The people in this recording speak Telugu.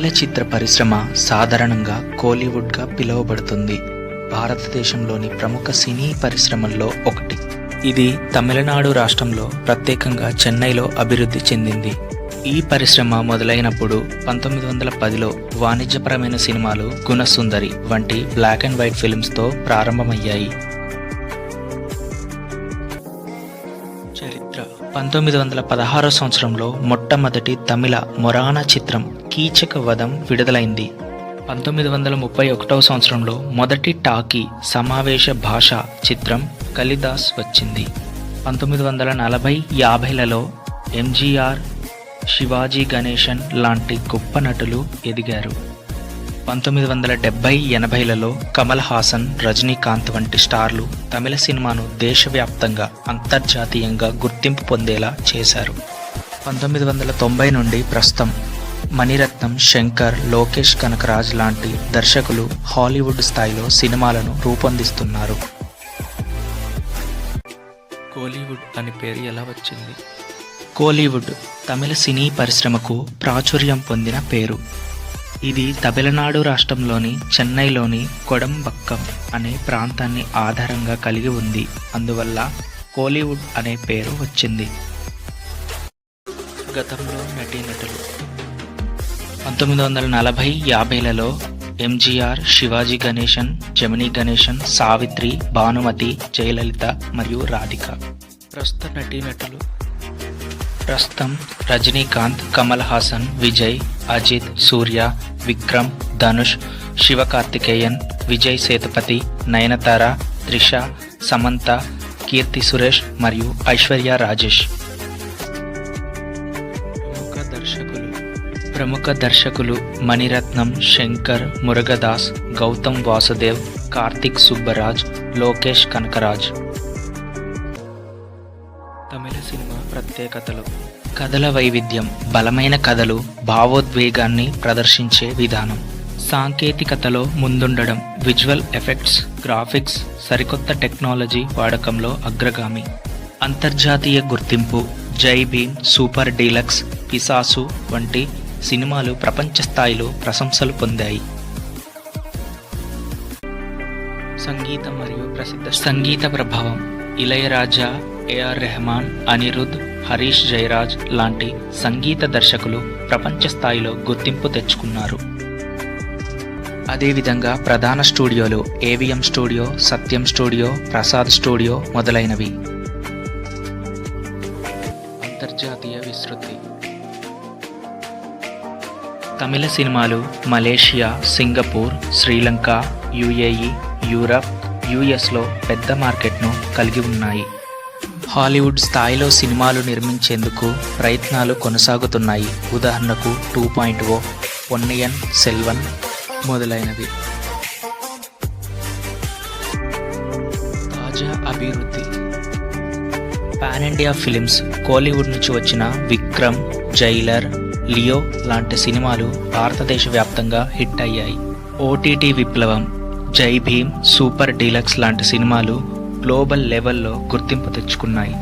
తమిళ చిత్ర పరిశ్రమ సాధారణంగా కోలీవుడ్గా పిలువబడుతుంది. భారతదేశంలోని ప్రముఖ సినీ పరిశ్రమల్లో ఒకటి. ఇది తమిళనాడు రాష్ట్రంలో ప్రత్యేకంగా చెన్నైలో అభివృద్ధి చెందింది. ఈ పరిశ్రమ మొదలైనప్పుడు పంతొమ్మిది వందల పదిలో వాణిజ్యపరమైన సినిమాలు గుణసుందరి వంటి బ్లాక్ అండ్ వైట్ ఫిల్మ్స్తో ప్రారంభమయ్యాయి. చరిత్ర. పంతొమ్మిది వందల పదహారో సంవత్సరంలో మొట్టమొదటి తమిళ మొరానా చిత్రం కీచక వధం విడుదలైంది. పంతొమ్మిది వందల ముప్పై ఒకటవ సంవత్సరంలో మొదటి టాకీ సమావేశ భాష చిత్రం కలిదాస్ వచ్చింది. పంతొమ్మిది వందల నలభై యాభైలలో ఎంజీఆర్ శివాజీ గణేశన్ లాంటి గొప్ప నటులు ఎదిగారు. పంతొమ్మిది వందల డెబ్బై ఎనభైలలో కమల్ హాసన్ రజనీకాంత్ వంటి స్టార్లు తమిళ సినిమాను దేశవ్యాప్తంగా అంతర్జాతీయంగా గుర్తింపు పొందేలా చేశారు. పంతొమ్మిది వందల తొంభై నుండి ప్రస్తుతం మణిరత్నం శంకర్ లోకేష్ కనకరాజ్ లాంటి దర్శకులు హాలీవుడ్ స్థాయిలో సినిమాలను రూపొందిస్తున్నారు. కోలీవుడ్ అనే పేరు ఎలా వచ్చింది? కోలీవుడ్ తమిళ సినీ పరిశ్రమకు ప్రాచుర్యం పొందిన పేరు. ఇది తమిళనాడు రాష్ట్రంలోని చెన్నైలోని కొడంబక్కం అనే ప్రాంతాన్ని ఆధారంగా కలిగి ఉంది. అందువల్ల కోలీవుడ్ అనే పేరు వచ్చింది. గతంలో నటీనటులు. పంతొమ్మిది వందల నలభై యాభైలలో ఎంజీఆర్ శివాజీ గణేశన్ జమినీ గణేశన్ సావిత్రి భానుమతి జయలలిత మరియు రాధిక. ప్రస్తుత నటీనటులు ప్రస్తుతం రజనీకాంత్ కమల్ హాసన్ విజయ్ అజిత్ సూర్య విక్రమ్ ధనుష్ శివకార్తికేయన్ విజయ్ సేతుపతి నయనతార త్రిష సమంత కీర్తి సురేష్ మరియు ఐశ్వర్య రాజేష్. ప్రముఖ దర్శకులు. ప్రముఖ దర్శకులు మణిరత్నం శంకర్ మురుగదాస్ గౌతమ్ వాసుదేవ్ కార్తిక్ సుబ్బరాజ్ లోకేష్ కనకరాజ్. ప్రత్యేకతలు. కథల వైవిధ్యం బలమైన కథలు భావోద్వేగాన్ని ప్రదర్శించే విధానం. సాంకేతికతలో ముందుండడం విజువల్ ఎఫెక్ట్స్ గ్రాఫిక్స్ సరికొత్త టెక్నాలజీ వాడకంలో అగ్రగామి. అంతర్జాతీయ గుర్తింపు జై భీమ్ సూపర్ డీలక్స్ పిసాసు వంటి సినిమాలు ప్రపంచ స్థాయిలో ప్రశంసలు పొందాయి. సంగీతం మరియు ప్రసిద్ధ సంగీత ప్రభావం ఇళయరాజా ఏఆర్ రెహమాన్ అనిరుద్ హరీష్ జయరాజ్ లాంటి సంగీత దర్శకులు ప్రపంచ స్థాయిలో గుర్తింపు తెచ్చుకున్నారు. అదేవిధంగా ప్రధాన studios AVM studio Sathyam studio Prasad studio మొదలైనవి. అంతర్జాతీయ విస్తృతి. తమిళ సినిమాలు Malaysia Singapore Sri Lanka UAE Europe యుఎస్లో పెద్ద మార్కెట్ను కలిగి ఉన్నాయి. హాలీవుడ్ స్థాయిలో సినిమాలు నిర్మించేందుకు ప్రయత్నాలు కొనసాగుతున్నాయి. ఉదాహరణకు two point O Ponniyin Selvan మొదలైనవి. తాజా అభివృద్ధి. పాన్ ఇండియా ఫిలిమ్స్ కోలీవుడ్ నుంచి వచ్చిన విక్రమ్ జైలర్ లియో లాంటి సినిమాలు భారతదేశ వ్యాప్తంగా హిట్ అయ్యాయి. ఓటీటీ విప్లవం జై భీమ్ సూపర్ డీలక్స్ లాంటి సినిమాలు గ్లోబల్ లెవెల్లో గుర్తింపు తెచ్చుకున్నాయి.